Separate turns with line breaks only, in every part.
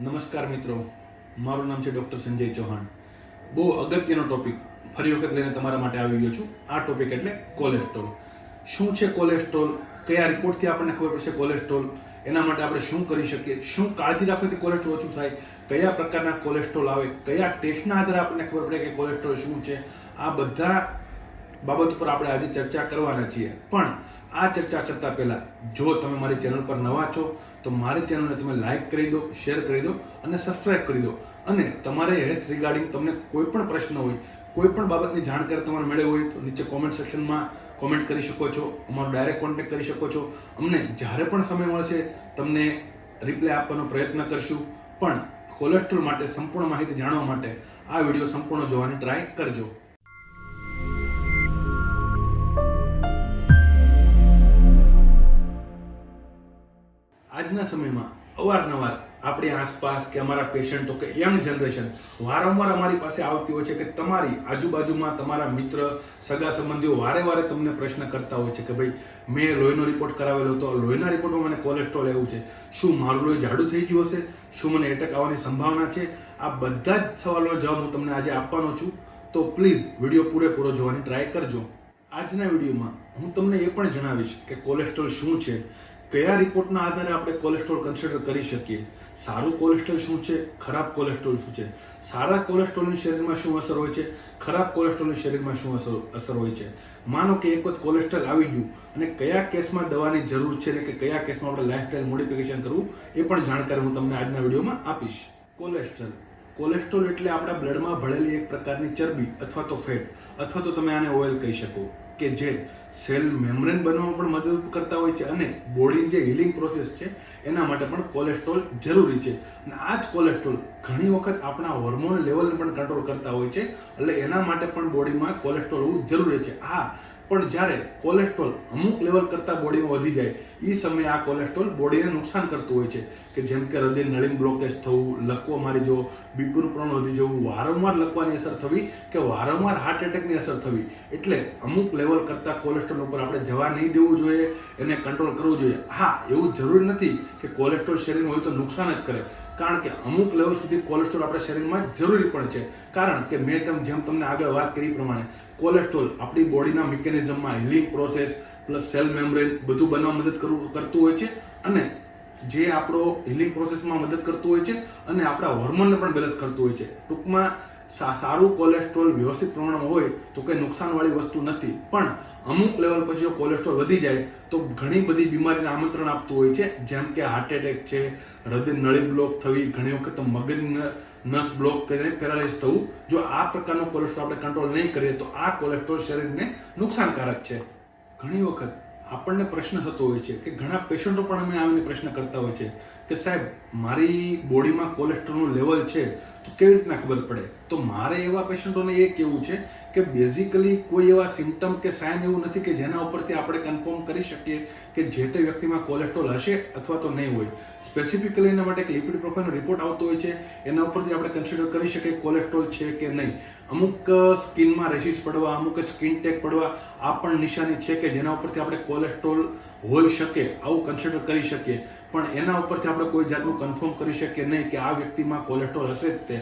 નમસ્કાર મિત્રો, મારું નામ છે ડૉક્ટર સંજય ચૌહાણ. બહુ અગત્યનો ટોપિક ફરી વખત લઈને તમારા માટે આવી ગયો છું. આ ટોપિક એટલે કોલેસ્ટ્રોલ. શું છે કોલેસ્ટ્રોલ? કયા રિપોર્ટથી આપણને ખબર પડશે કોલેસ્ટ્રોલ? એના માટે આપણે શું કરી શકીએ? શું કાળજી રાખવાથી કોલેસ્ટ્રોલ ઓછું થાય? કયા પ્રકારના કોલેસ્ટ્રોલ આવે? કયા ટેસ્ટના આધારે આપણને ખબર પડે કે કોલેસ્ટ્રોલ શું છે? આ બધા બાબત પર આપણે આજે ચર્ચા કરવાના છીએ. પણ આ ચર્ચા કરતા પહેલા જો તમે મારી ચેનલ પર નવા છો, તો મારી ચેનલને તમે લાઇક કરી દો, શેર કરી દો અને સબસ્ક્રાઇબ કરી દો. અને તમારે હેલ્થ રિગાર્ડિંગ તમને કોઈ પણ પ્રશ્ન હોય, કોઈ પણ બાબતની જાણકારી તમારે મળે હોય, તો નીચે કોમેન્ટ સેક્શનમાં કોમેન્ટ કરી શકો છો, અમારો ડાયરેક્ટ કોન્ટેક્ટ કરી શકો છો. અમને જ્યારે પણ સમય મળશે, તમને રિપ્લાય આપવાનો પ્રયત્ન કરશું. પણ કોલેસ્ટ્રોલ માટે સંપૂર્ણ માહિતી જાણવા માટે આ વીડિયો સંપૂર્ણ જોવાની ટ્રાય કરજો. આજના સમયમાં અવારનવાર આપણી આસપાસ કે અમારા પેશન્ટો કે યંગ જનરેશન વારંવાર અમારી પાસે આવતી હોય છે કે તમારી આજુબાજુમાં તમારા મિત્ર, સગા સંબંધીઓ વારે વારે તમને પ્રશ્ન કરતા હોય છે કે ભાઈ, મેં લોહીનો રિપોર્ટ કરાવેલો હતો લોહીના રિપોર્ટમાં મને કોલેસ્ટ્રોલ એવું છે. શું મારું લોહી જાડું થઈ ગયું હશે? શું મને એટેક આવવાની સંભાવના છે? આ બધા જ સવાલોનો જવાબ હું તમને આજે આપવાનો છું. તો પ્લીઝ વીડિયો પૂરેપૂરો જોવાની ટ્રાય કરજો. આજના વિડીયોમાં હું તમને એ પણ જણાવીશ કે કોલેસ્ટ્રોલ શું છે કયા રિપોર્ટના આધારે આપણે કોલેસ્ટ્રોલ કન્સિડર કરી શકીએ? સારું કોલેસ્ટ્રોલ શું છે? ખરાબ કોલેસ્ટ્રોલ શું છે? સારા કોલેસ્ટ્રોલની શરીરમાં શું અસર હોય છે? ખરાબ કોલેસ્ટ્રોલની શરીરમાં શું અસર અસર હોય છે? માનો કે એક વખત કોલેસ્ટ્રોલ આવી ગયું અને કયા કેસમાં દવાની જરૂર છે ને કે કયા કેસમાં આપણે લાઇફસ્ટાઇલ મોડિફિકેશન કરવું એ પણ જાણકારી હું તમને આજના વિડીયોમાં આપીશ. કોલેસ્ટ્રોલ કોલેસ્ટ્રોલ એટલે આપણા બ્લડમાં ભળેલી એક પ્રકારની ચરબી અથવા તો ફેટ અથવા તો તમે આને ઓઇલ કહી શકો. કે જે સેલ મેમ્બ્રેન બનવામાં પણ મદદ કરતા હોય છે અને બોડીની જે હિલિંગ પ્રોસેસ છે, એના માટે પણ કોલેસ્ટ્રોલ જરૂરી છે. અને આ જ કોલેસ્ટ્રોલ ઘણી વખત આપણા હોર્મોન લેવલને પણ કંટ્રોલ કરતા હોય છે, એટલે એના માટે પણ બોડીમાં કોલેસ્ટ્રોલ હોવું જરૂરી છે. હા, પણ જ્યારે કોલેસ્ટ્રોલ અમુક લેવલ કરતાં બોડીમાં વધી જાય એ સમયે આ કોલેસ્ટ્રોલ બોડીને નુકસાન કરતું હોય છે. કે જેમ કે હૃદય નળીન બ્લોકેજ થવું લકવો મારી જવો બીપીનું પ્રમાણ વધી જવું, વારંવાર લકવાની અસર થવી કે વારંવાર હાર્ટ એટેકની અસર થવી. એટલે અમુક લેવલ કરતાં કોલેસ્ટ્રોલ ઉપર આપણે જવા નહીં દેવું જોઈએ, એને કંટ્રોલ કરવું જોઈએ. હા, એવું જરૂરી નથી કે કોલેસ્ટ્રોલ શરીરમાં હોય તો નુકસાન જ કરે. કારણ કે અમુક લેવલ સુધી કોલેસ્ટ્રોલ આપણા શરીરમાં જરૂરી પણ છે. કારણ કે મેં તમે, જેમ તમને આગળ વાત કરી પ્રમાણે કોલેસ્ટ્રોલ આપણી બોડીના મિકેનિઝમમાં healing process plus cell membrane બધું બનવા મદદ કરવું કરતું હોય છે અને જે આપણો હિલિંગ પ્રોસેસમાં મદદ કરતું હોય છે અને આપણા હોર્મોનને પણ બેલેન્સ કરતું હોય છે. ટૂંકમાં સારું કોલેસ્ટ્રોલ વ્યવસ્થિત પ્રમાણમાં હોય તો કંઈ નુકસાનવાળી વસ્તુ નથી. પણ અમુક લેવલ પછી જો કોલેસ્ટ્રોલ વધી જાય તો ઘણી બધી બીમારીને આમંત્રણ આપતું હોય છે. જેમ કે હાર્ટ એટેક છે, હૃદય નળી બ્લોક થવી, ઘણી વખત મગજ નસ બ્લોક કરીને પેરાલાઇઝ થવું. જો આ પ્રકારનો કોલેસ્ટ્રોલ આપણે કંટ્રોલ નહીં કરીએ તો આ કોલેસ્ટ્રોલ શરીરને નુકસાનકારક છે. ઘણી વખત આપણને પ્રશ્ન થતો હોય છે કે ઘણા પેશન્ટો પણ અમે આવીને પ્રશ્ન કરતા હોય છે કે સાહેબ, મારી બોડીમાં કોલેસ્ટ્રોલનું લેવલ છે, તો કેવી રીતના ખબર પડે? તો મારે એવા પેશન્ટોને એ કહેવું છે કે બેઝિકલી કોઈ એવા સિમ્ટમ કે સાઇન એવું નથી કે જેના ઉપરથી આપણે કન્ફર્મ કરી શકીએ કે જે તે વ્યક્તિમાં કોલેસ્ટ્રોલ હશે અથવા તો નહીં હોય. સ્પેસિફિકલી એના માટે એક લિપિડ પ્રોફાઇલનો રિપોર્ટ આવતો હોય છે, એના ઉપરથી આપણે કન્સિડર કરી શકીએ કોલેસ્ટ્રોલ છે કે નહીં. અમુક સ્કિનમાં રેસિસ પડવા, અમુક સ્કિન ટેક પડવા, આ પણ નિશાની છે કે જેના ઉપરથી આપણે કોલેસ્ટ્રોલ હોઈ શકે, આવું કન્સિડર કરી શકીએ. પણ એના ઉપરથી આપણે કોઈ જાતનું કન્ફર્મ કરી શકીએ નહીં કે આ વ્યક્તિમાં કોલેસ્ટ્રોલ હશે જ તે.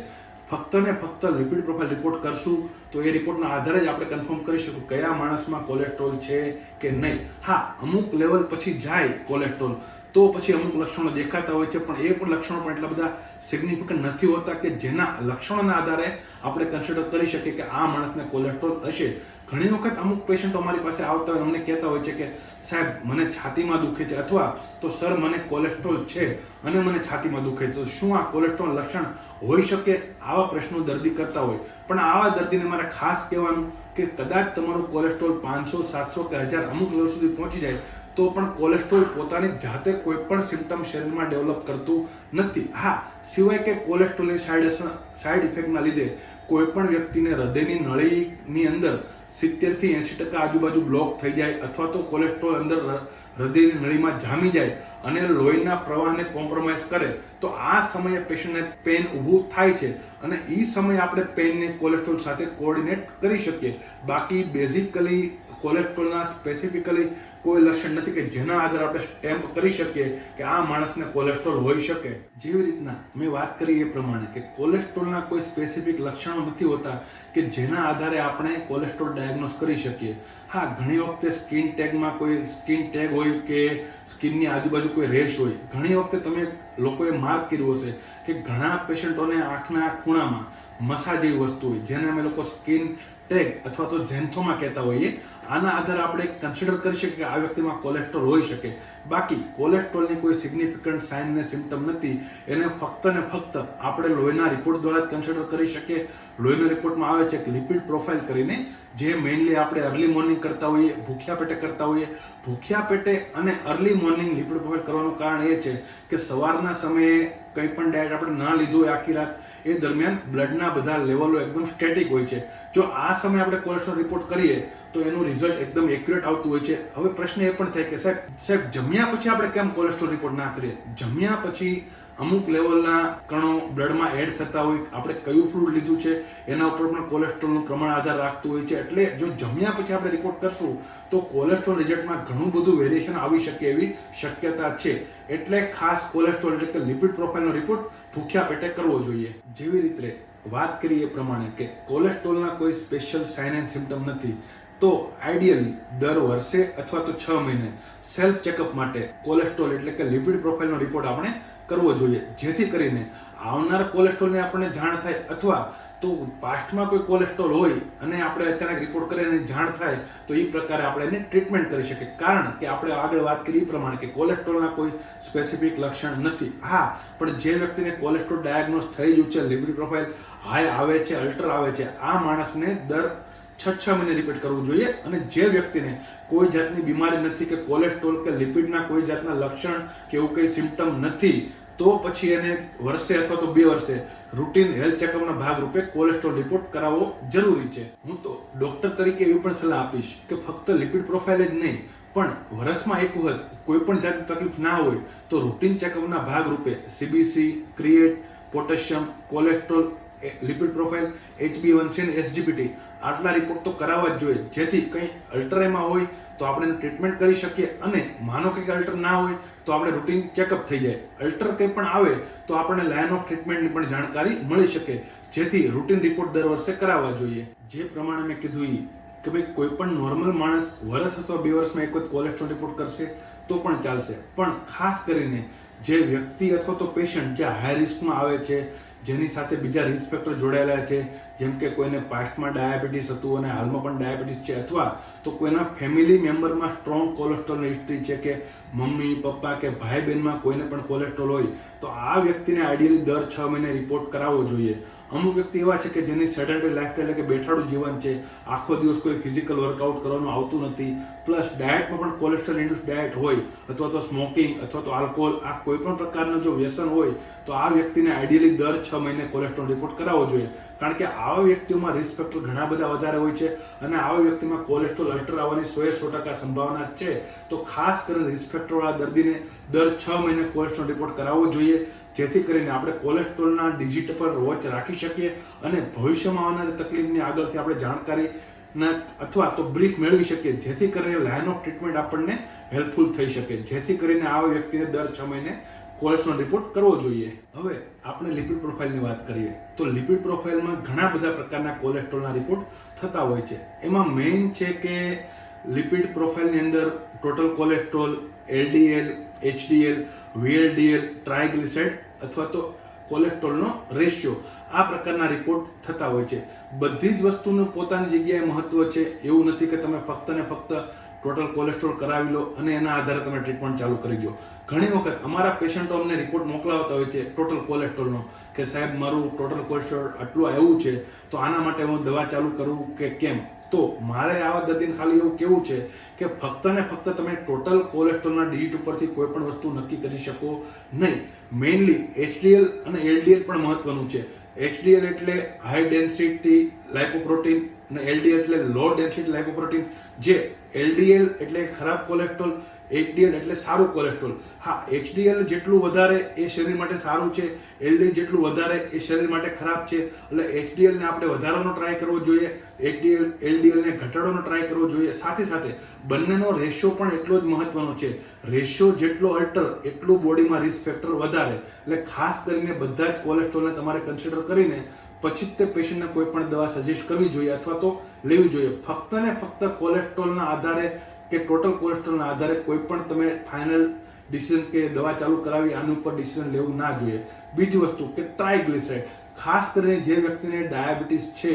ફક્ત ને ફક્ત લિપિડ પ્રોફાઇલ રિપોર્ટ કરશું તો એ રિપોર્ટના આધારે જ આપણે કન્ફર્મ કરી શકું કયા માણસમાં કોલેસ્ટ્રોલ છે કે નહીં. હા, અમુક લેવલ પછી જાય કોલેસ્ટ્રોલ. તો પછી અમુક લક્ષણો દેખાતા હોય છે, પણ એ પણ લક્ષણો પણ એટલા બધા સિગ્નિફિકન્ટ નથી હોતા કે જેના લક્ષણોના આધારે આપણે કન્સિડર કરી શકીએ કે આ માણસને કોલેસ્ટ્રોલ હશે. ઘણી વખત અમુક પેશન્ટો અમારી પાસે આવતા હોય, અમને કહેતા હોય છે કે, સાહેબ, મને છાતીમાં દુખે છે અથવા તો સર મને કોલેસ્ટ્રોલ છે અને મને છાતીમાં દુખે છે. તો શું આ કોલેસ્ટ્રોલ લક્ષણ હોઈ શકે આવા પ્રશ્નો દર્દી કરતા હોય? પણ આવા દર્દીને મારે ખાસ કહેવાનું કે કદાચ તમારું કોલેસ્ટ્રોલ પાંચસો, સાતસો કે હજાર અમુક લેવલ સુધી પહોંચી જાય તો પણ કોલેસ્ટ્રોલ પોતાની જાતે કોઈ પણ સિમ્ટમ શરીરમાં ડેવલપ કરતું નથી. હા, સિવાય કે કોલેસ્ટ્રોલની સાઈડ સાઈડ ઇફેક્ટના લીધે કોઈ પણ વ્યક્તિને હૃદયની નળીની અંદર સિત્તેરથી એંસી ટકા આજુબાજુ બ્લોક થઈ જાય અથવા તો કોલેસ્ટ્રોલ અંદર હૃદયની નળીમાં જામી જાય અને લોહીના પ્રવાહને કોમ્પ્રોમાઇઝ કરે, તો આ સમયે પેશન્ટને પેન ઊભું થાય છે અને એ સમયે આપણે પેનને કોલેસ્ટ્રોલ સાથે કોઓર્ડિનેટ કરી શકીએ. બાકી બેઝિકલી કોલેસ્ટ્રોલના સ્પેસિફિકલી કોઈ લક્ષણ નથી કે જેના આધારે આપણે સ્ટેમ્પ કરી શકીએ કે આ માણસને કોલેસ્ટ્રોલ હોઈ શકે. જેવી રીતના મેં વાત કરી એ પ્રમાણે કે કોલેસ્ટ્રોલના કોઈ સ્પેસિફિક લક્ષણો નથી હોતા કે જેના આધારે આપણે કોલેસ્ટ્રોલ ડાયગ્નોસ કરી શકીએ. હા, ઘણી વખતે સ્કિન ટેગમાં કોઈ સ્કિન ટેગ હોય કે સ્કિનની આજુબાજુ કોઈ રેશ હોય. ઘણી વખતે તમે લોકોએ માર્ક કર્યું હશે કે ઘણા પેશન્ટોને આંખના ખૂણામાં મસા જેવી વસ્તુ હોય. જેને અમે લોકો સ્કિન ટેગ અથવા તો ઝેન્થોમાં કહેતા હોઈએ. આના આધારે આપણે કન્સિડર કરી શકીએ કે આ વ્યક્તિમાં કોલેસ્ટ્રોલ હોઈ શકે. બાકી કોલેસ્ટ્રોલની કોઈ સિગ્નિફિકન્ટ સાઇન ને સિમ્ટમ નથી. એને ફક્ત ને ફક્ત આપણે લોહીના રિપોર્ટ દ્વારા જ કન્સિડર કરી શકીએ. લોહીના રિપોર્ટમાં આવે છે કે લિપિડ પ્રોફાઇલ કરીને જે મેઇનલી આપણે અર્લી મોર્નિંગ કરતા હોઈએ, ભૂખ્યા પેટે કરતા હોઈએ, ભૂખ્યા પેટે અને અર્લી મોર્નિંગ લિપિડ પ્રોફાઇલ કરવાનું કારણ એ છે કે સવારના સમયે કંઈ પણ ડાયટ આપણે ના લીધું હોય આખી રાત, એ દરમિયાન બ્લડના બધા લેવલો એકદમ સ્ટેટિક હોય છે. જો આ સમયે આપણે કોલેસ્ટ્રોલ રિપોર્ટ કરીએ, તો એનું રિઝલ્ટ એકદમ એક્યુરેટ આવતું હોય છે. હવે પ્રશ્ન એ પણ થાય કે સાહેબ સાહેબ, જમ્યા પછી આપણે કેમ કોલેસ્ટ્રોલ રિપોર્ટ ના કરીએ? જમ્યા પછી અમુક લેવલના કણો બ્લડમાં એડ થતા હોય, આપણે કયું ફ્રૂટ લીધું છે, એના ઉપર પણ કોલેસ્ટ્રોલનું પ્રમાણ આધાર રાખતું હોય છે. એટલે જો જમ્યા પછી આપણે રિપોર્ટ કરશું, તો કોલેસ્ટ્રોલ રિઝલ્ટમાં ઘણું બધું વેરિએશન આવી શકે એવી શક્યતા છે. એટલે ખાસ કોલેસ્ટ્રોલ એટલે કે લિપિડ પ્રોફાઇલનો રિપોર્ટ ભૂખ્યા પેટે કરવો જોઈએ. જેવી રીતે વાત કરીએ પ્રમાણે કે કોલેસ્ટ્રોલના કોઈ સ્પેશિયલ સાઇન એન્ડ સિમ્ટમ નથી. તો આઈડિયલી દર વર્ષે અથવા તો છ મહિને સેલ્ફ ચેકઅપ માટે કોલેસ્ટ્રોલ એટલે કે લિપિડ પ્રોફાઇલનો રિપોર્ટ આપણે કરવો જોઈએ. જેથી કરીને આવનાર કોલેસ્ટ્રોલની આપણને જાણ થાય અથવા તો પાસ્ટમાં કોઈ કોલેસ્ટ્રોલ હોય અને આપણે અચાનક રિપોર્ટ કરીને જાણ થાય, તો એ પ્રકારે આપણે એને ટ્રીટમેન્ટ કરી શકીએ. કારણ કે આપણે આગળ વાત કરી એ પ્રમાણે કે કોલેસ્ટ્રોલના કોઈ સ્પેસિફિક લક્ષણ નથી. હા, પણ જે વ્યક્તિને કોલેસ્ટ્રોલ ડાયગ્નોસ થઈ ગયું છે લિપિડ પ્રોફાઇલ હાઈ આવે છે અલ્ટર આવે છે, આ માણસને દર છ છ મહિને રિપીટ કરવું જોઈએ અને જે વ્યક્તિને કોઈ જાતની બીમારી નથી કે કોલેસ્ટ્રોલ કે લિપિડના કોઈ જાતના લક્ષણ કે એવું કંઈ સિમ્ટમ નથી, તો પછી એને વર્ષે અથવા તો બે વર્ષે રૂટીન હેલ્થ ચેકઅપના ભાગરૂપે કોલેસ્ટ્રોલ રિપોર્ટ કરાવવો જરૂરી છે. હું તો ડોક્ટર તરીકે એવી પણ સલાહ આપીશ કે ફક્ત લિપિડ પ્રોફાઇલ જ નહીં, પણ વર્ષમાં એક વખત કોઈ પણ જાતની તકલીફ ના હોય, તો રૂટીન ચેકઅપના ભાગરૂપે CBC create potassium cholesterol lipid profile HB one છે ને એસજીપીટી આટલા રિપોર્ટ તો કરાવવા જ જોઈએ. જેથી કંઈ અલ્ટર એમાં હોય તો આપણે ટ્રીટમેન્ટ કરી શકીએ અને માનો કે અલ્ટર ના હોય તો આપણે રૂટીન ચેકઅપ થઈ જાય. અલ્ટર કંઈ પણ આવે તો આપણને લાઇન ઓફ ટ્રીટમેન્ટની પણ જાણકારી મળી શકે. જેથી રૂટીન રિપોર્ટ દર વર્ષે કરાવવા જોઈએ. જે પ્રમાણે મેં કીધું એ કે ભાઈ કોઈ પણ નોર્મલ માણસ વર્ષ અથવા બે વર્ષમાં એક વખત કોલેસ્ટ્રોલ રિપોર્ટ કરશે તો પણ ચાલશે. પણ ખાસ કરીને જે વ્યક્તિ અથવા તો પેશન્ટ જે હાઈ રિસ્કમાં આવે છે જેની સાથે બીજા રિસ્ક જોડાયેલા છે. જેમ કે કોઈને પાસ્ટમાં ડાયાબિટીસ હતું અને હાલમાં પણ ડાયાબિટીસ છે અથવા તો કોઈના ફેમિલી મેમ્બરમાં સ્ટ્રોંગ કોલેસ્ટ્રોલની હિસ્ટ્રી છે કે મમ્મી, પપ્પા કે ભાઈ બહેનમાં કોઈને પણ કોલેસ્ટ્રોલ હોય તો આ વ્યક્તિને આઈડિયલી દર છ મહિને રિપોર્ટ કરાવવો જોઈએ. અમુક વ્યક્તિ એવા છે કે જેની સેટરડે લાઈફ એટલે કે બેઠાડું જીવન છે. આખો દિવસ કોઈ ફિઝિકલ વર્કઆઉટ કરવાનું આવતું નથી. પ્લસ ડાયટમાં પણ કોલેસ્ટ્રોલ ઇન્ડ્યુસ ડાયટ હોય, અથવા તો સ્મોકિંગ અથવા તો આલ્કોહોલ આ કોઈ પણ પ્રકારનું જો વ્યસન હોય, તો આ વ્યક્તિને આઈડિયલી દર છ મહિને કોલેસ્ટ્રોલ રિપોર્ટ કરાવવો જોઈએ. કારણ કે આવા વ્યક્તિઓમાં રિસ્ક ફેક્ટર ઘણા બધા વધારે હોય છે અને આવા વ્યક્તિમાં કોલેસ્ટ્રોલ અલ્ટર આવવાની સો સો ટકા સંભાવના છે. તો ખાસ કરીને રિસ્ક ફેક્ટરવાળા દર્દીને દર છ મહિને કોલેસ્ટ્રોલ રિપોર્ટ કરાવવો જોઈએ, જેથી કરીને આપણે કોલેસ્ટ્રોલના ડિજિટ પર વોચ રાખી શકીએ અને ભવિષ્યમાં આવનારી તકલીફની આગળથી આપણે જાણકારી અથવા તો બ્રીફ મેળવી શકીએ, જેથી કરીને લાઇન ઓફ ટ્રીટમેન્ટ આપણને હેલ્પફુલ થઈ શકે. જેથી કરીને આવા વ્યક્તિને દર છ મહિને કોલેસ્ટ્રોલ રિપોર્ટ કરવો જોઈએ. હવે આપણે લિપિડ પ્રોફાઇલની વાત કરીએ, તો લિપિડ પ્રોફાઇલમાં ઘણા બધા પ્રકારના કોલેસ્ટ્રોલના રિપોર્ટ થતા હોય છે. એમાં મેઇન છે કે લિપિડ પ્રોફાઇલની અંદર total cholesterol, LDL, HDL, VLDL triglyceride અથવા તો કોલેસ્ટ્રોલનો રેશિયો આ પ્રકારના રિપોર્ટ થતા હોય છે. બધી જ વસ્તુનું પોતાની જગ્યાએ મહત્વ છે. એવું નથી કે તમે ફક્ત ને ફક્ત ટોટલ કોલેસ્ટ્રોલ કરાવી લો અને એના આધારે તમે ટ્રીટમેન્ટ ચાલુ કરી દો. ઘણી વખત અમારા પેશન્ટો અમને રિપોર્ટ મોકલાવતા હોય છે ટોટલ કોલેસ્ટ્રોલનો કે સાહેબ, મારું ટોટલ કોલેસ્ટ્રોલ આટલું આવ્યું છે, તો આના માટે હું દવા ચાલુ કરું કે કેમ? તો મારે આવા દર્દીને ખાલી એવું કેવું છે કે ફક્ત ને ફક્ત તમે ટોટલ કોલેસ્ટ્રોલના ડિજિટ ઉપરથી કોઈ પણ વસ્તુ નક્કી કરી શકો નહીં. મેઇનલી એચડીએલ અને એલડીએલ પણ મહત્વનું છે. એચડીએલ એટલે હાઈ ડેન્સિટી લાઇપોપ્રોટીન અને એલડીએલ એટલે લો ડેન્સિટી લાઇપોપ્રોટીન જે એલડીએલ એટલે ખરાબ કોલેસ્ટ્રોલ એચડીએલ એટલે સારું કોલેસ્ટ્રોલ હા એચડીએલ જેટલું વધારે એ શરીર માટે સારું છે એલડીએલ જેટલું વધારે એ શરીર માટે ખરાબ છે. એટલે એચડીએલને આપણે વધારવાનો ટ્રાય કરવો જોઈએ એચડીએલ એલડીએલને ઘટાડવાનો ટ્રાય કરવો જોઈએ. સાથે સાથે બંનેનો રેશિયો પણ એટલો જ મહત્વનો છે. રેશિયો જેટલો અલ્ટર એટલું બોડીમાં રિસ્ક ફેક્ટર વધારે. એટલે ખાસ કરીને બધા જ કોલેસ્ટ્રોલને તમારે કન્સિડર કરીને પછી તે પેશન્ટને કોઈ પણ દવા સજેસ્ટ કરવી જોઈએ અથવા તો લેવી જોઈએ. ફક્ત ને ફક્ત કોલેસ્ટ્રોલના આધારે કે ટોટલ કોલેસ્ટ્રોલના આધારે કોઈ પણ તમે ફાઇનલ ડિસિઝન કે દવા ચાલુ કરાવી, આની ઉપર ડિસિઝન લેવું ના જોઈએ. બીજી વસ્તુ કે ટ્રાયગ્લિસરાઇડ ખાસ કરીને જે વ્યક્તિને ડાયાબિટીસ છે,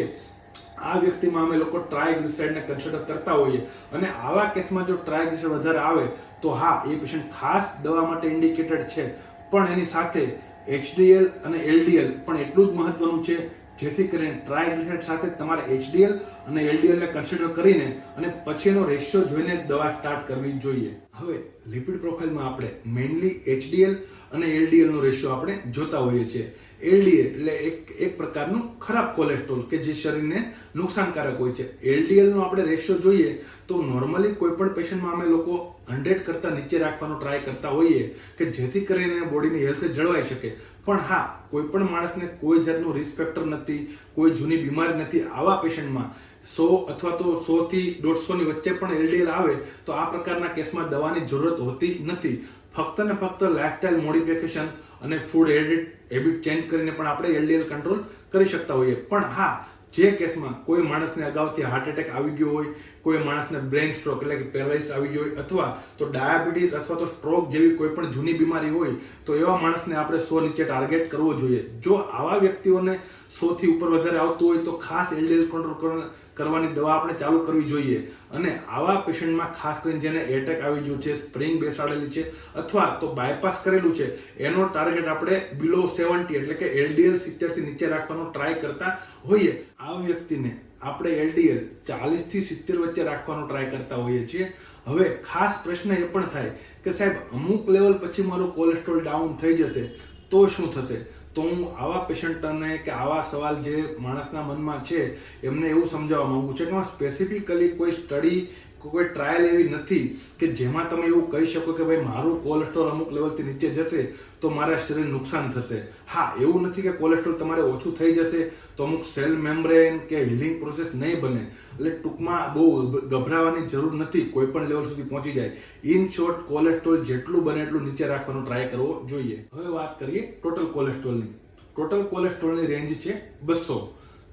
આ વ્યક્તિમાં અમે લોકો ટ્રાયગ્લિસાઇડને કન્સિડર કરતા હોઈએ. અને આવા કેસમાં જો ટ્રાયગ્લિસાઇડ વધારે આવે, તો હા, એ પેશન્ટ ખાસ દવા માટે ઇન્ડિકેટેડ છે. પણ એની સાથે એચડીએલ અને એલડીએલ પણ એટલું જ મહત્વનું છે જેથી કરીને ટ્રાયગ્લિસરાઇડ સાથે તમારે એચડીએલ અને એલડીએલને કન્સિડર કરીને અને પછી એનો રેશિયો જોઈને દવા સ્ટાર્ટ કરવી જોઈએ. હવે લિપિડ પ્રોફાઇલમાં આપણે મેઇનલી એચડીએલ અને એલડીએલનો રેશિયો આપણે જોતા હોઈએ છીએ. એલડીએલ એટલે એક એક પ્રકારનું ખરાબ કોલેસ્ટ્રોલ કે જે શરીરને નુકસાનકારક હોય છે. એલડીએલનો આપણે રેશિયો જોઈએ તો નોર્મલી કોઈપણ પેશન્ટમાં અમે લોકો હંડ્રેડ કરતાં નીચે રાખવાનો ટ્રાય કરતા હોઈએ કે જેથી કરીને બોડીની હેલ્થ જળવાઈ શકે. પણ હા કોઈ પણ માણસને કોઈ જાતનું રિસ્ક ફેક્ટર નથી, કોઈ જૂની બીમારી નથી આવા પેશન્ટમાં. સો અથવા તો સોથી દોઢસોની વચ્ચે પણ એલડીએલ આવે તો આ પ્રકારના કેસમાં દવાની જરૂરત હોતી નથી. ફક્ત ને ફક્ત લાઇફસ્ટાઇલ મોડિફિકેશન અને ફૂડ હેબિટ હેબિટ ચેન્જ કરીને પણ આપણે એલડીએલ કંટ્રોલ કરી શકતા હોઈએ. પણ હા જે કેસમાં કોઈ માણસને અગાઉથી હાર્ટ એટેક આવી ગયો હોય, કોઈ માણસને બ્રેન સ્ટ્રોક એટલે કે પેરાલિસિસ આવી ગયો હોય, અથવા તો ડાયાબિટીસ અથવા તો સ્ટ્રોક જેવી કોઈ પણ જૂની બીમારી હોય, તો એવા માણસને આપણે સો નીચે ટાર્ગેટ કરવો જોઈએ. જો આવા વ્યક્તિઓને સોથી ઉપર વધારે આવતું હોય, તો ખાસ એલડીએલ કંટ્રોલ કરવાની દવા આપણે ચાલુ કરવી જોઈએ. અને આવા પેશન્ટમાં ખાસ કરીને જેને એટેક આવી ગયું છે સ્પ્રિંગ બેસાડેલી છે, અથવા તો બાયપાસ કરેલું છે, એનો ટાર્ગેટ આપણે બિલો સેવન્ટી એટલે કે એલડીએલ સિત્તેરથી નીચે રાખવાનો ટ્રાય કરતા હોઈએ. આ વ્યક્તિને આપણે એલડીએલ ચાલીસથી સિત્તેર વચ્ચે રાખવાનો ટ્રાય કરતા હોઈએ છીએ. હવે ખાસ પ્રશ્ન એ પણ થાય કે સાહેબ, અમુક લેવલ પછી મારું કોલેસ્ટ્રોલ ડાઉન થઈ જશે, તો શું થશે? તો હું આવા પેશન્ટને કે આવા સવાલ જે માણસના મનમાં છે, એમને એવું સમજાવવા માગું છું કે સ્પેસિફિકલી કોઈ સ્ટડી કોઈ ટ્રાયલ એવી નથી કે જેમાં તમે એવું કહી શકો કે ભાઈ મારું કોલેસ્ટ્રોલ અમુક લેવલથી નીચે જશે તો મારા શરીર નુકસાન થશે. હા, એવું નથી કે કોલેસ્ટ્રોલ તમારે ઓછું થઈ જશે તો અમુક સેલ મેમ્બ્રેન કે હિલિંગ પ્રોસેસ નહીં બને. એટલે ટૂંકમાં બહુ ગભરાવાની જરૂર નથી કોઈ પણ લેવલ સુધી પહોંચી જાય. ઇન શોર્ટ કોલેસ્ટ્રોલ જેટલું બને એટલું નીચે રાખવાનો ટ્રાય કરવો જોઈએ. હવે વાત કરીએ ટોટલ કોલેસ્ટ્રોલની ટોટલ કોલેસ્ટ્રોલની રેન્જ છે બસો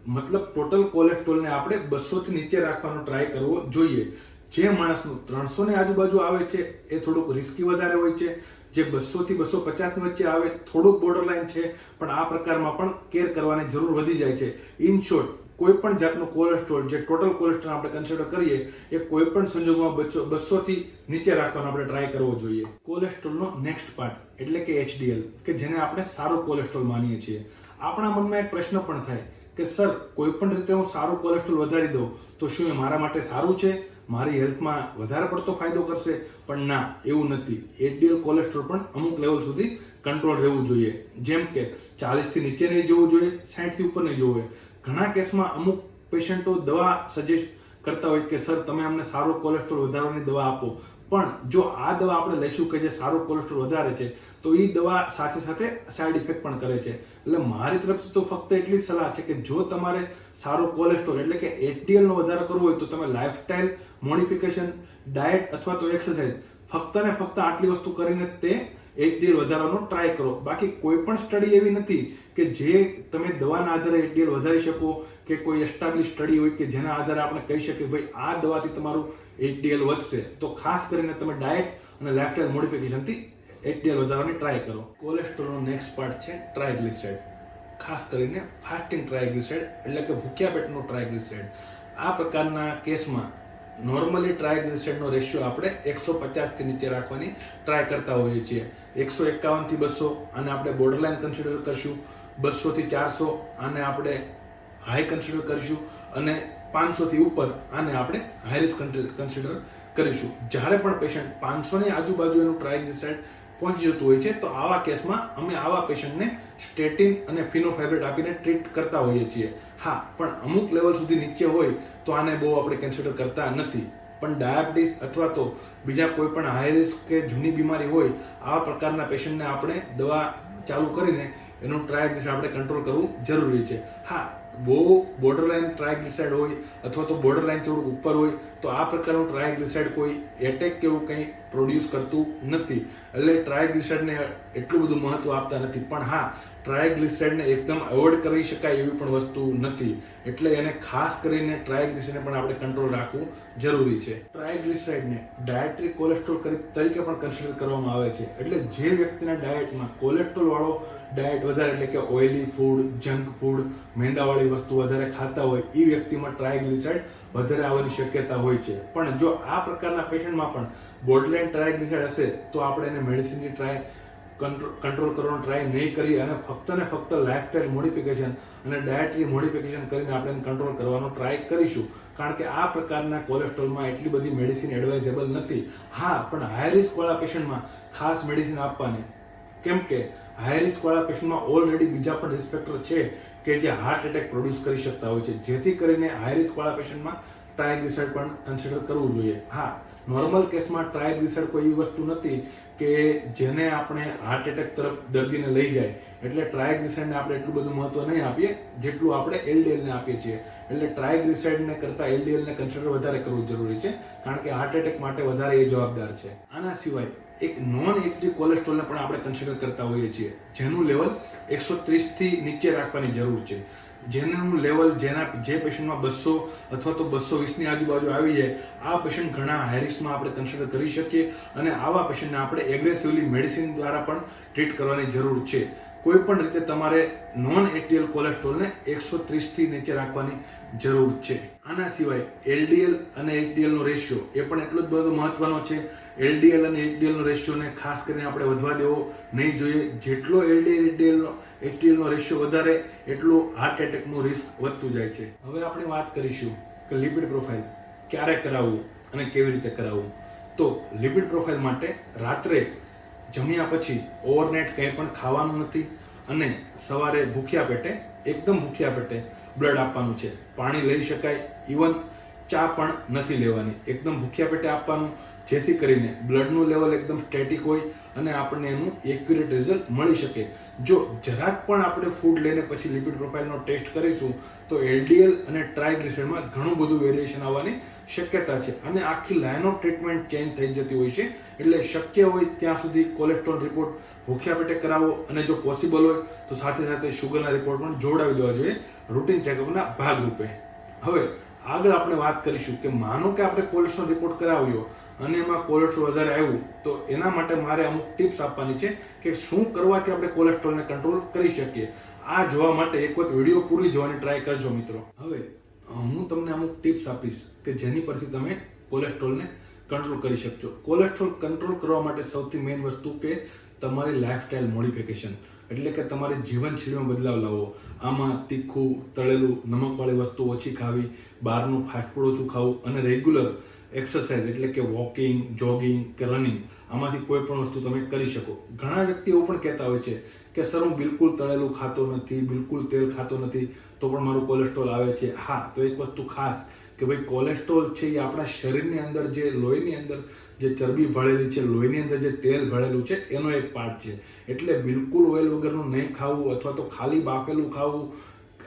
મતલબ ટોટલ કોલેસ્ટ્રોલને આપણે બસોથી નીચે રાખવાનો ટ્રાય કરવો જોઈએ. જે માણસનું ત્રણસો ની આજુબાજુ આવે છે, એ થોડુંક રિસ્કી વધારે હોય છે. જે બસો થી બસો પચાસની વચ્ચે આવે, થોડુંક બોર્ડર લાઈન છે, પણ આ પ્રકારમાં પણ કેર કરવાની જરૂર વધી જાય છે. ઇન શોર્ટ કોઈ પણ જાતનું કોલેસ્ટ્રોલ જે ટોટલ કોલેસ્ટ્રોલ આપણે કન્સિડર કરીએ, એ કોઈ પણ સંજોગોમાં બસો, બસોથી નીચે રાખવાનો આપણે ટ્રાય કરવો જોઈએ. કોલેસ્ટ્રોલનો નેક્સ્ટ પાર્ટ એટલે કે એચડીએલ કે જેને આપણે સારો કોલેસ્ટ્રોલ માનીએ છીએ. આપણા મનમાં એક પ્રશ્ન પણ થાય, કે સર, કોઈ પણ રીતે હું સારું કોલેસ્ટ્રોલ વધારી દઉં, તો શું એ મારા માટે સારું છે? મારી હેલ્થમાં વધારે પડતો ફાયદો કરશે, પણ ના, એવું નથી. એચડીએલ કોલેસ્ટ્રોલ પણ અમુક લેવલ સુધી કંટ્રોલ રહેવું જોઈએ. જેમ કે ચાલીસથી નીચે નહીં જવું જોઈએ સાઠથી ઉપર નહીં જવું જોઈએ. ઘણા કેસમાં અમુક પેશન્ટો દવા સજેસ્ટ કરતા હોય કે, સર, તમે અમને સારો કોલેસ્ટ્રોલ વધારવાની દવા આપો. પણ જો આ દવા આપણે લઈશું કે જે સારો કોલેસ્ટ્રોલ વધારે છે, તો એ દવા સાથે સાથે સાઈડ ઇફેક્ટ પણ કરે છે. એટલે મારી તરફથી તો ફક્ત એટલી જ સલાહ છે કે જો તમારે સારો કોલેસ્ટ્રોલ એટલે કે એચડીએલ નો વધારો કરવો હોય તો તમે લાઇફસ્ટાઇલ મોડિફિકેશન ડાયટ અથવા તો એક્સરસાઇઝ ફક્ત ને ફક્ત આટલી વસ્તુ કરીને તે એચડીએલ વધારવાનો ટ્રાય કરો. બાકી કોઈ પણ સ્ટડી એવી નથી કે જે તમે દવાના આધારે એચડીએલ વધારી શકો કે કોઈ એસ્ટાબ્લિશ સ્ટડી હોય કે જેના આધારે આપણે કહી શકીએ ભાઈ આ દવાથી તમારું એચડીએલ વધશે. તો ખાસ કરીને તમે ડાયટ અને લાઇફસ્ટાઇલ મોડિફિકેશનથી એચડીએલ વધારવાની ટ્રાય કરો. કોલેસ્ટ્રોલનો નેક્સ્ટ પાર્ટ છે ટ્રાયગ્લિસાઇડ ખાસ કરીને ફાસ્ટિંગ ટ્રાયગ્લિસાઇડ એટલે કે ભૂખ્યા પેટનો ટ્રાયગ્લિસાઇડ આ પ્રકારના કેસમાં નોર્મલી ટ્રાયગ્લિસરાઇડનો રેશિયો આપણે એકસો પચાસથી નીચે રાખવાની ટ્રાય કરતા હોઈએ છીએ. એકસો એકાવનથી બસો આને આપણે બોર્ડરલાઇન કન્સિડર કરશું. બસોથી ચારસો આને આપણે હાઈ કન્સિડર કરીશું. અને પાંચસોથી ઉપર આને આપણે હાઈ રિસ્ક કન્સિડર કરીશું. જ્યારે પણ પેશન્ટ પાંચસોની આજુબાજુ એનું ટ્રાયગ્લિસરાઇડ પહોંચી જતું હોય છે, તો આવા કેસમાં અમે આવા પેશન્ટને સ્ટેટિન અને ફિનોફાઇબ્રેટ આપીને ટ્રીટ કરતા હોઈએ છીએ. હા, પણ અમુક લેવલ સુધી નીચે હોય, તો આને બહુ આપણે કન્સિડર કરતા નથી. પણ ડાયાબિટીસ અથવા તો બીજા કોઈ પણ હાઈ રિસ્ક કે જૂની બીમારી હોય, આવા પ્રકારના પેશન્ટને આપણે દવા ચાલુ કરીને એનું ટ્રાયગ્લિસરાઇડ આપણે કંટ્રોલ કરવું જરૂરી છે. હા, બહુ બોર્ડરલાઇન ટ્રાયગ્લિસરાઇડ હોય અથવા તો બોર્ડરલાઇન થોડુંક ઉપર હોય, તો આ પ્રકારનું ટ્રાયગ્લિસરાઇડ કોઈ એટેક કે એવું કંઈ પ્રોડ્યુસ કરતું નથી. એટલે ટ્રાયગ્લિસરાઇડને એટલું બધું મહત્વ આપતા નથી. પણ હા ટ્રાયગ્લિસરાઇડને એકદમ અવોઇડ કરી શકાય એવી પણ વસ્તુ નથી. એટલે એને ખાસ કરીને ટ્રાયગ્લિસરાઇડને પણ આપણે કંટ્રોલ રાખવું જરૂરી છે. ટ્રાયગ્લિસરાઇડને ડાયટરી કોલેસ્ટ્રોલ તરીકે પણ કન્સિડર કરવામાં આવે છે. એટલે જે વ્યક્તિના ડાયટમાં કોલેસ્ટ્રોલ વાળો ડાયટ વધારે, એટલે કે ઓઇલી ફૂડ જંક ફૂડ મેંદાવાળી વસ્તુ વધારે ખાતા હોય એ વ્યક્તિમાં ટ્રાયગ્લિસરાઇડ વધારે આવવાની શક્યતા હોય છે. પણ જો આ પ્રકારના પેશન્ટમાં પણ બોર્ડરલાઇન ટ્રાયગ્લિસરાઇડ હશે તો આપણે એને મેડિસિનથી ટ્રાય કંટ્રોલ કરવાનો ટ્રાય નહીં કરી અને ફક્ત ને ફક્ત લાઇફસ્ટાઇલ મોડિફિકેશન અને ડાયટરી મોડિફિકેશન કરીને આપણે એને કંટ્રોલ કરવાનો ટ્રાય કરીશું. કારણ કે આ પ્રકારના કોલેસ્ટ્રોલમાં એટલી બધી મેડિસિન એડવાઇઝેબલ નથી. હા, પણ હાઈ રિસ્કવાળા પેશન્ટમાં ખાસ મેડિસિન આપવાની. કેમ કે હાઈ રિસ્કવાળા પેશન્ટમાં ઓલરેડી બીજા પણ રિસ્પેક્ટર છે કે જે હાર્ટ એટેક પ્રોડ્યુસ કરી શકતા હોય છે. જેથી કરીને હાઈ રિસ્કવાળા પેશન્ટમાં ટ્રાયગ્લિસરાઇડ પણ કન્સિડર કરવું જોઈએ. હા નોર્મલ કેસમાં ટ્રાયગ્લિસરાઇડ કોઈ એવી વસ્તુ નથી કે જેને આપણે હાર્ટ એટેક તરફ દર્દીને લઈ જાય. એટલે ટ્રાયગ્લિસરાઇડને આપણે એટલું બધું મહત્વ નહીં આપીએ, જેટલું આપણે એલડીએલને આપીએ છીએ. એટલે ટ્રાયગ્લિસરાઇડને કરતાં એલડીએલને કન્સિડર વધારે કરવું જરૂરી છે, કારણ કે હાર્ટ એટેક માટે વધારે એ જવાબદાર છે. આના સિવાય એક નોન એચડી કોલેસ્ટ્રોલને પણ આપણે કન્સિડર કરતા હોઈએ છીએ, જેનું લેવલ એકસો ત્રીસથી નીચે રાખવાની જરૂર છે. જેનું લેવલ જેના જે પેશન્ટમાં બસો અથવા તો બસો વીસની આજુબાજુ આવી જાય, આ પેશન્ટ ઘણા હાઈરિસ્કમાં આપણે કન્સિડર કરી શકીએ અને આવા પેશન્ટને આપણે એગ્રેસિવલી મેડિસિન દ્વારા પણ ટ્રીટ કરવાની જરૂર છે. કોઈ પણ રીતે તમારે નોન એચડીએલ કોલેસ્ટ્રોલને એકસો ત્રીસથી નીચે રાખવાની જરૂર છે. આના સિવાય એલડીએલ અને એચડીએલનો રેશિયો એ પણ એટલો જ બધો મહત્વનો છે. એલડીએલ અને એચડીએલનો રેશિયોને ખાસ કરીને આપણે વધવા દેવો નહીં જોઈએ. જેટલો એલડીએલ એચડીએલનો એચડીએલનો રેશિયો વધારે, એટલું હાર્ટ એટેકનું રિસ્ક વધતું જાય છે. હવે આપણે વાત કરીશું કે લિપિડ પ્રોફાઇલ ક્યારે કરાવવું અને કેવી રીતે કરાવવું. તો લિપિડ પ્રોફાઇલ માટે રાત્રે જમ્યા પછી ઓવરનાઇટ કંઈ પણ ખાવાનું નથી અને સવારે ભૂખ્યા પેટે, એકદમ ભૂખ્યા પેટે બ્લડ આપવાનું છે. પાણી લઈ શકાય ઇવન ચા પણ નથી લેવાની. એકદમ ભૂખ્યા પેટે આપવાનું, જેથી કરીને બ્લડનું લેવલ એકદમ સ્ટેટિક હોય અને આપણને એનું એક્યુરેટ રિઝલ્ટ મળી શકે. જો જરાક પણ આપણે ફૂડ લઈને પછી લિપિડ પ્રોફાઇલનો ટેસ્ટ કરીશું, તો એલડીએલ અને ટ્રાયગ્લિસરાઇડમાં ઘણું બધું વેરિએશન આવવાની શક્યતા છે. અને આખી લાઇન ઓફ ટ્રીટમેન્ટ ચેન્જ થઈ જતી હોય છે. એટલે શક્ય હોય ત્યાં સુધી કોલેસ્ટ્રોલ રિપોર્ટ ભૂખ્યા પેટે કરાવો અને જો પોસિબલ હોય, તો સાથે સાથે શુગરના રિપોર્ટ પણ જોડાવી દેવા જોઈએ. રૂટીન ચેકઅપના ભાગરૂપે. હવે આગળ આપણે વાત કરીશું કે માનો કે આપણે કોલેસ્ટ્રોલ રિપોર્ટ કરાવ્યો અને એમાં કોલેસ્ટ્રોલ વધારે આવ્યું, તો એના માટે મારે અમુક ટિપ્સ આપવાની છે કે શું કરવાથી આપણે કોલેસ્ટ્રોલને કંટ્રોલ કરી શકીએ. આ જોવા માટે એક વખત વીડિયો પૂરી જોવાની ટ્રાય કરજો મિત્રો. હવે હું તમને અમુક ટિપ્સ આપીશ કે જેની પરથી તમે કોલેસ્ટ્રોલને કંટ્રોલ કરી શકશો કોલેસ્ટ્રોલ કંટ્રોલ કરવા માટે સૌથી મેઇન વસ્તુ કે તમારી લાઇફસ્ટાઇલ મોડિફિકેશન એટલે કે તમારી જીવનશૈલીમાં બદલાવ લાવો. આમાં તીખું, તળેલું, નમકવાળી વસ્તુ ઓછી ખાવી, બહારનું ફાસ્ટફૂડ ઓછું ખાવું અને રેગ્યુલર એક્સરસાઇઝ એટલે કે વોકિંગ જોગિંગ કે રનિંગ આમાંથી કોઈ પણ વસ્તુ તમે કરી શકો. ઘણા વ્યક્તિ એવું પણ કહેતા હોય છે કે સર હું બિલકુલ તળેલું ખાતો નથી, બિલકુલ તેલ ખાતો નથી, તો પણ મારું કોલેસ્ટ્રોલ આવે છે. હા, તો એક વસ્તુ ખાસ કે ભાઈ કોલેસ્ટ્રોલ છે એ આપણા શરીરની અંદર જે લોહીની અંદર જે ચરબી ભળેલી છે, લોહીની અંદર જે તેલ ભળેલું છે, એનો એક પાર્ટ છે. એટલે બિલકુલ ઓઇલ વગરનું નહીં ખાવું અથવા તો ખાલી બાફેલું ખાવું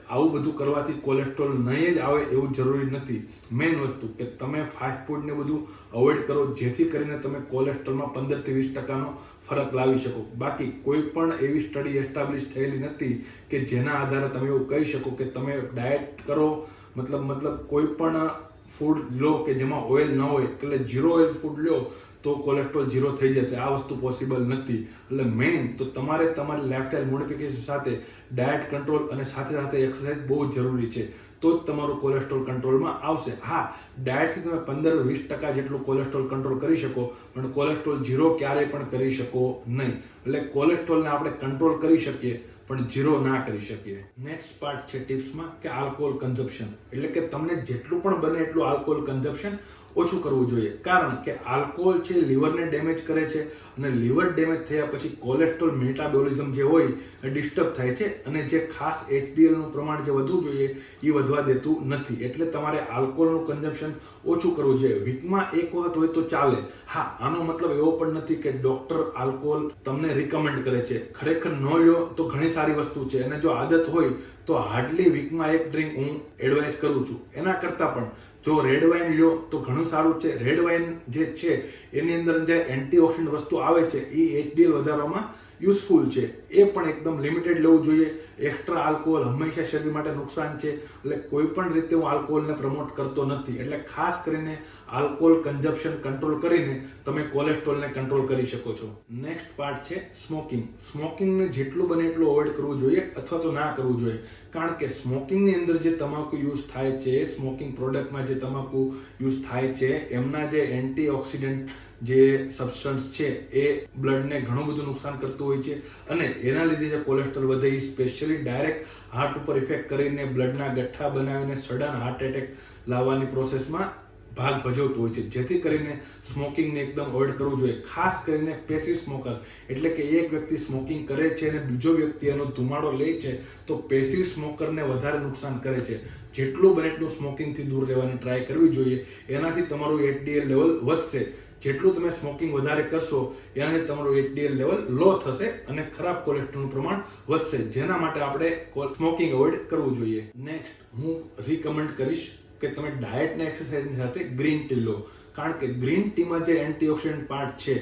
આવું બધું કરવાથી કોલેસ્ટ્રોલ નહીં જ આવે એવું જરૂરી નથી. મેઇન વસ્તુ કે તમે ફાસ્ટ ફૂડને બધું અવોઇડ કરો, જેથી કરીને તમે કોલેસ્ટ્રોલમાં પંદરથી વીસ ટકાનો ફરક લાવી શકો. બાકી કોઈ પણ એવી સ્ટડી એસ્ટાબ્લિશ થયેલી નથી કે જેના આધારે તમે એવું કહી શકો કે તમે ડાયટ કરો, મતલબ મતલબ કોઈ પણ ફૂડ લો કે જેમાં ઓઇલ ન હોય, એટલે જીરો ઓઇલ ફૂડ લો, તો કોલેસ્ટ્રોલ ઝીરો થઈ જશે. આ વસ્તુ પોસિબલ નથી. એટલે મેઇન તો તમારે તમારી લાઇફસ્ટાઇલ મોડિફિકેશન સાથે ડાયટ કંટ્રોલ અને સાથે સાથે એક્સરસાઇઝ બહુ જરૂરી છે. તો જ તમારું કોલેસ્ટ્રોલ કંટ્રોલમાં આવશે. હા ડાયટથી તમે પંદર વીસ ટકા જેટલું કોલેસ્ટ્રોલ કંટ્રોલ કરી શકો, પણ કોલેસ્ટ્રોલ ઝીરો ક્યારેય પણ કરી શકો નહીં. એટલે કોલેસ્ટ્રોલને આપણે કંટ્રોલ કરી શકીએ પણ ઝીરો ના કરી શકીએ. નેક્સ્ટ પાર્ટ છે ટિપ્સમાં કે આલ્કોહોલ કન્ઝપ્શન એટલે કે તમને જેટલું પણ બને એટલું આલ્કોહોલ કન્ઝપ્શન ઓછું કરવું જોઈએ. કારણ કે આલ્કોહોલ છે લીવરને ડેમેજ કરે છે અને લીવર ડેમેજ થયા પછી કોલેસ્ટ્રોલ મેટાબોલિઝમ જે હોય એ ડિસ્ટર્બ થાય છે અને જે ખાસ એચડીએલનું પ્રમાણ જે વધવું જોઈએ એ વધવા દેતું નથી. એટલે તમારે આલ્કોહોલનું કન્ઝમ્પશન ઓછું કરવું જોઈએ. વીકમાં એક વખત હોય તો ચાલે. હા, આનો મતલબ એવો પણ નથી કે ડૉક્ટર આલ્કોહોલ તમને રિકમેન્ડ કરે છે. ખરેખર ન લ્યો તો ઘણી સારી વસ્તુ છે. અને જો આદત હોય તો હાર્ડલી વીકમાં એક ડ્રિંક હું એડવાઇસ કરું છું. એના કરતાં પણ જો રેડ વાઇન લ્યો, તો ઘણું સારું છે. રેડ વાઇન જે છે, એની અંદર જે એન્ટીઓક્સિડન્ટ વસ્તુ આવે છે, એ એચડીએલ વધારવામાં યુઝફુલ છે. એ પણ એકદમ લિમિટેડ લેવું જોઈએ. એક્સ્ટ્રા આલ્કોહોલ હંમેશા શરીર માટે નુકસાન છે. એટલે કોઈ પણ રીતે હું આલ્કોહોલને પ્રમોટ કરતો નથી. એટલે ખાસ કરીને આલ્કોહોલ કન્ઝપ્શન કંટ્રોલ કરીને તમે કોલેસ્ટ્રોલને કંટ્રોલ કરી શકો છો. નેક્સ્ટ પાર્ટ છે સ્મોકિંગ સ્મોકિંગને જેટલું બને એટલું અવોઇડ કરવું જોઈએ અથવા તો ના કરવું જોઈએ. કારણ કે સ્મોકિંગની અંદર જે તમાકુ યુઝ થાય છે સ્મોકિંગ પ્રોડક્ટમાં જે તમાકુ યુઝ થાય છે, એમના જે એન્ટીઓક્સિડન્ટ જે સબસ્ટન્સ છે, એ બ્લડને ઘણું બધું નુકસાન કરતું હોય છે અને એના લીધે જે કોલેસ્ટ્રોલ વધે એ સ્પેશિયલી ડાયરેક્ટ હાર્ટ ઉપર ઇફેક્ટ કરીને બ્લડના ગઠ્ઠા બનાવીને સડન હાર્ટ એટેક લાવવાની પ્રોસેસમાં ભાગ ભજવતું હોય છે. જેથી કરીને સ્મોકિંગને એકદમ અવોઇડ કરવું જોઈએ. ખાસ કરીને પેસિવ સ્મોકર. એટલે કે એક વ્યક્તિ સ્મોકિંગ કરે છે અને બીજો વ્યક્તિ એનો ધુમાડો લે છે, તો પેસિવ સ્મોકરને વધારે નુકસાન કરે છે. જેટલું બને એટલું સ્મોકિંગથી દૂર રહેવાની ટ્રાય કરવી જોઈએ. એનાથી તમારું એચડીએલ લેવલ વધશે. જેટલું તમે સ્મોકિંગ વધારે કરશો, એનાથી તમારું એચડીએલ લેવલ લો થશે અને ખરાબ કોલેસ્ટ્રોલનું પ્રમાણ વધશે. જેના માટે આપણે સ્મોકિંગ અવોઇડ કરવું જોઈએ. નેક્સ્ટ, હું રિકમેન્ડ કરીશ કે તમે ડાયટને એક્સરસાઇઝની સાથે ગ્રીન ટી લો. કારણ કે ગ્રીન ટીમાં જે એન્ટીઓક્સિડન્ટ પાર્ટ છે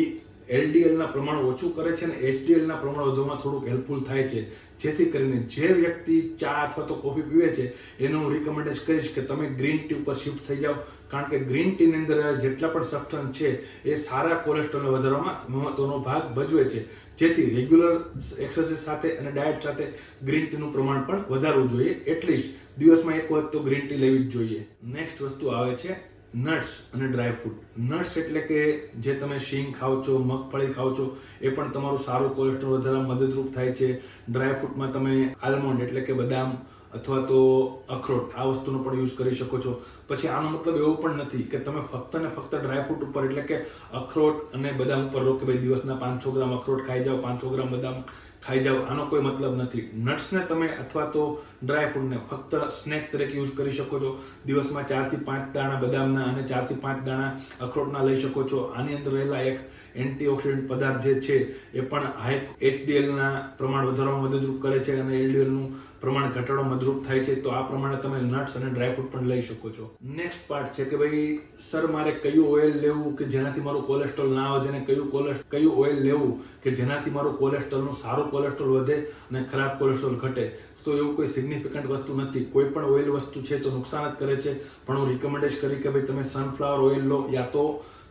એ એલડીએલના પ્રમાણ ઓછું કરે છે અને એચડીએલના પ્રમાણ વધવામાં થોડુંક હેલ્પફુલ થાય છે. જેથી કરીને જે વ્યક્તિ ચા અથવા તો કોફી પીવે છે, એનું હું રિકમેન્ડેશ કરીશ કે તમે ગ્રીન ટી ઉપર શિફ્ટ થઈ જાઓ. કારણ કે ગ્રીન ટીની અંદર જેટલા પણ સબસ્ટન્સ છે, એ સારા કોલેસ્ટ્રોલને વધારવામાં મહત્વનો ભાગ ભજવે છે. જેથી રેગ્યુલર એક્સરસાઇઝ સાથે અને ડાયટ સાથે ગ્રીન ટીનું પ્રમાણ પણ વધારવું જોઈએ. એટલીસ્ટ દિવસમાં એક વખત તો ગ્રીન ટી લેવી જ જોઈએ. નેક્સ્ટ વસ્તુ આવે છે નટ્સ અને ડ્રાય ફ્રૂટ નટ્સ એટલે કે જે તમે શીંગ ખાઓ છો, મગફળી ખાઓ છો, એ પણ તમારું સારું કોલેસ્ટ્રોલ વધારવામાં મદદરૂપ થાય છે. ડ્રાય ફ્રૂટમાં તમે આલમોન્ડ એટલે કે બદામ અથવા તો અખરોટ, આ વસ્તુનો પણ યુઝ કરી શકો છો. પછી આનો મતલબ એવો પણ નથી કે તમે ફક્ત ને ફક્ત ડ્રાયફ્રૂટ ઉપર એટલે કે અખરોટ અને બદામ ઉપર રહો કે ભાઈ દિવસના પાંચસો ગ્રામ અખરોટ ખાઈ જાઓ, પાંચસો ગ્રામ બદામ ખાઈ જાઓ આનો કોઈ મતલબ નથી. નટ્સને તમે અથવા તો ડ્રાયફ્રૂટને ફક્ત સ્નેક તરીકે યુઝ કરી શકો છો. દિવસમાં ચારથી પાંચ દાણા બદામના અને ચારથી પાંચ દાણા અખરોટના લઈ શકો છો. આની અંદર રહેલા એક એન્ટીઓક્સિડન્ટ પદાર્થ જે છે, એ પણ હાઈ એચડીએલના પ્રમાણ વધારવામાં મદદરૂપ કરે છે અને એલડીએલનું પ્રમાણ ઘટાડવા મદદરૂપ થાય છે. તો આ પ્રમાણે તમે નટ્સ અને ડ્રાયફ્રૂટ પણ લઈ શકો છો. નેક્સ્ટ પાર્ટ છે કે ભાઈ, સર, મારે કયું ઓઇલ લેવું કે જેનાથી મારું કોલેસ્ટ્રોલ ના વધે અને કયું કોલેસ્ટ, કયું ઓઇલ લેવું કે જેનાથી મારું કોલેસ્ટ્રોલનું સારું કોલેસ્ટ્રોલ વધે અને ખરાબ કોલેસ્ટ્રોલ ઘટે, તો એવું કોઈ સિગ્નિફિકન્ટ વસ્તુ નથી. કોઈ પણ ઓઇલ વસ્તુ છે તો નુકસાન જ કરે છે. પણ હું રિકમેન્ડેશ કરી કે ભાઈ તમે સનફ્લાવર ઓઇલ લો, યા તો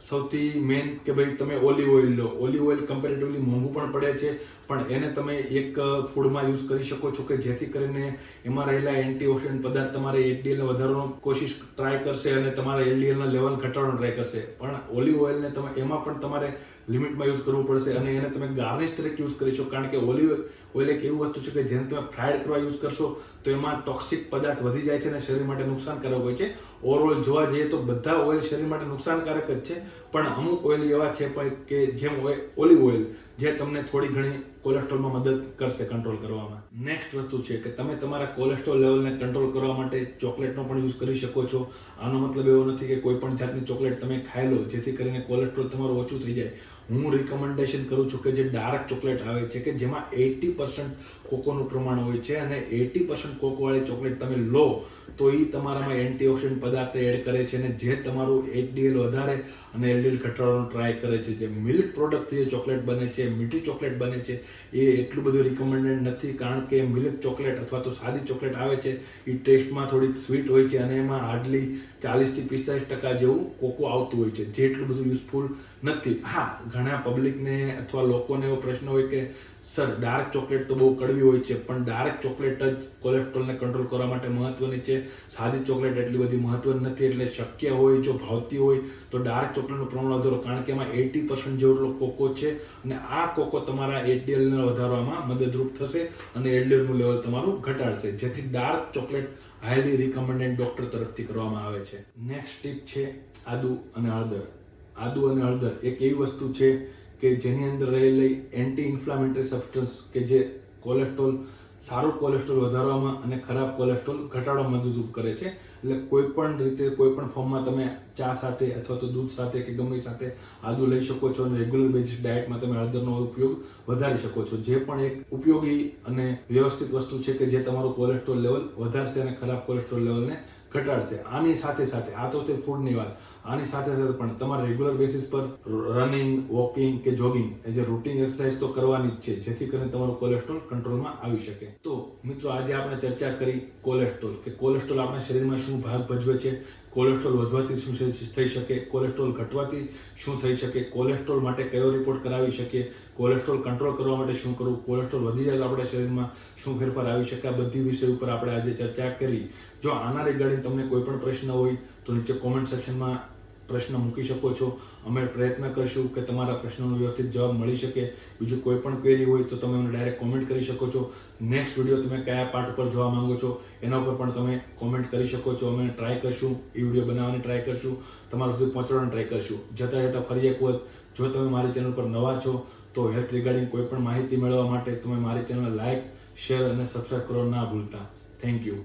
સૌથી મેઇન કે ભાઈ તમે ઓલિવ ઓઇલ લો. ઓલિવ ઓઇલ કમ્પેરેટિવલી મોંઘું પણ પડે છે, પણ એને તમે એક ફૂડમાં યુઝ કરી શકો છો કે જેથી કરીને એમાં રહેલા એન્ટીઓક્સિડન્ટ પદાર્થ તમારે એચડીએલને વધારવાનો કોશિશ ટ્રાય કરશે અને તમારા એલડીએલના લેવલ ઘટાડવાનો ટ્રાય કરશે. પણ ઓલિવ ઓઇલને તમે, એમાં પણ તમારે લિમિટમાં યુઝ કરવું પડશે અને એને તમે ગાર્નિશ તરીકે યુઝ કરી શકો. કારણ કે ઓલિવ ઓઇલ એક એવી વસ્તુ છે કે જેને તમે ફ્રાઈડ કરવા યુઝ કરશો, તો એમાં ટોક્સિક પદાર્થ વધી જાય છે અને શરીર માટે નુકસાનકારક હોય છે. ઓવરઓલ જોવા જઈએ તો બધા ઓઇલ શરીર માટે નુકસાનકારક જ છે. પણ અમુક ઓઇલ એવા છે પણ કે જેમ ઓલિવ ઓઇલ જે તમને થોડી ઘણી કોલેસ્ટ્રોલમાં મદદ કરશે કંટ્રોલ કરવામાં. નેક્સ્ટ વસ્તુ છે કે તમે તમારા કોલેસ્ટ્રોલ લેવલને કંટ્રોલ કરવા માટે ચોકલેટનો પણ યુઝ કરી શકો છો. આનો મતલબ એવો નથી કે કોઈ પણ જાતની ચોકલેટ તમે ખાઈ લો, જેથી કરીને કોલેસ્ટ્રોલ તમારું ઓછું થઈ જાય. હું રિકમેન્ડેશન કરું છું કે જે ડાર્ક ચોકલેટ આવે છે કે જેમાં એટી પર્સન્ટ કોકોનું પ્રમાણ હોય છે અને એટી પર્સન્ટ કોકોવાળી ચોકલેટ તમે લો, તો એ તમારામાં એન્ટીઓક્સિડન્ટ પદાર્થ એડ કરે છે અને જે તમારું એચડીએલ વધારે અને એલડીએલ ઘટાડવાનો ટ્રાય કરે છે. જે મિલ્ક પ્રોડક્ટથી જે ચોકલેટ બને છે મીઠી ચોકલેટ બને છે, એ એટલું બધું રિકમેન્ડેડ નથી કારણ કે મિલ્ક ચોકલેટ અથવા તો સાદી ચોકલેટ આવે છે, એ ટેસ્ટમાં થોડીક સ્વીટ હોય છે અને એમાં હાર્ડલી ચાલીસથી પિસ્તાલીસ ટકા જેવું કોકો આવતું હોય છે. જે એટલું બધું યુઝફુલ નથી. હા, ઘણા પબ્લિકને અથવા લોકોને એવો પ્રશ્ન હોય કે, સર ડાર્ક ચોકલેટ તો બહુ કડવી હોય છે, પણ ડાર્ક ચોકલેટ જ કોલેસ્ટ્રોલને કંટ્રોલ કરવા માટે મહત્વની છે. સાદી ચોકલેટ એટલી બધી મહત્વની નથી, એટલે શક્ય હોય, જો ભાવતી હોય, તો ડાર્ક ચોકલેટનું પ્રમાણ વધારો. કારણ કે એમાં એટી પર્સન્ટ જેટલો કોકો છે અને આ કોકો તમારા એટીએલને વધારવામાં મદદરૂપ થશે અને એલડીએલનું લેવલ તમારું ઘટાડશે. જેથી dark chocolate highly recommended doctor તરફથી કરવામાં આવે છે. નેક્સ્ટ ટીપ છે આદુ અને હળદર. આદુ અને હળદર એક એવી વસ્તુ છે કે જેની અંદર રહેલી એન્ટી ઇન્ફ્લામેટરી સબસ્ટન્સ કે જે કોલેસ્ટ્રોલ સારું કોલેસ્ટ્રોલ વધારવામાં અને ખરાબ કોલેસ્ટ્રોલ ઘટાડવામાં મદદરૂપ કરે છે. એટલે કોઈ પણ રીતે કોઈ પણ ફોર્મમાં તમે ચા સાથે અથવા તો દૂધ સાથે કે ગમે સાથે આદુ લઈ શકો છો અને રેગ્યુલર બેઝિસ ડાયટમાં તમે હળદરનો ઉપયોગ વધારી શકો છો. જે પણ એક ઉપયોગી અને વ્યવસ્થિત વસ્તુ છે કે જે તમારું કોલેસ્ટ્રોલ લેવલ વધારશે અને ખરાબ કોલેસ્ટ્રોલ લેવલને ઘટાડશે આની સાથે સાથે, આ તો તે ફૂડની વાત. આની સાથે સાથે પણ તમારે રેગ્યુલર બેસિસ પર રનિંગ વોકિંગ કે જોગિંગ એ જે રૂટીન એક્સરસાઇઝ તો કરવાની જ છે, જેથી કરીને તમારું કોલેસ્ટ્રોલ કંટ્રોલમાં આવી શકે. તો મિત્રો, આજે આપણે ચર્ચા કરી કોલેસ્ટ્રોલ, કે કોલેસ્ટ્રોલ આપણા શરીરમાં શું ભાગ ભજવે છે, કોલેસ્ટ્રોલ વધવાથી શું થઈ શકે, કોલેસ્ટ્રોલ ઘટવાથી શું થઈ શકે, કોલેસ્ટ્રોલ માટે કયો રિપોર્ટ કરાવી શકીએ, કોલેસ્ટ્રોલ કંટ્રોલ કરવા માટે શું કરવું, કોલેસ્ટ્રોલ વધી જાય તો આપણા શરીરમાં શું ફેરફાર આવી શકે, આ બધી વિષય ઉપર આપણે આજે ચર્ચા કરી. જો આના રિગાર્ડિંગ તમને કોઈ પણ પ્રશ્ન હોય, તો નીચે કોમેન્ટ સેક્શનમાં પ્રશ્ન મૂકી શકો છો. અમે પ્રયત્ન કરશું કે તમારા પ્રશ્નોનો વ્યવસ્થિત જવાબ મળી શકે. બીજું કોઈ પણ ક્વેરી હોય તો તમે અમને ડાયરેક્ટ કોમેન્ટ કરી શકો છો. નેક્સ્ટ વીડિયો તમે કયા પાર્ટ ઉપર જોવા માંગો છો, એના ઉપર પણ તમે કોમેન્ટ કરી શકો છો. અમે ટ્રાય કરશું, એ વીડિયો બનાવવાની ટ્રાય કરશું, તમારા સુધી પહોંચાડવાની ટ્રાય કરશું. જતાં જતાં ફરી એક વખત, જો તમે મારી ચેનલ પર નવા છો, તો હેલ્થ રિગાર્ડિંગ કોઈ પણ માહિતી મેળવવા માટે તમે મારી ચેનલ લાઇક શેર અને સબસ્ક્રાઇબ કરવા ના ભૂલતા. Thank you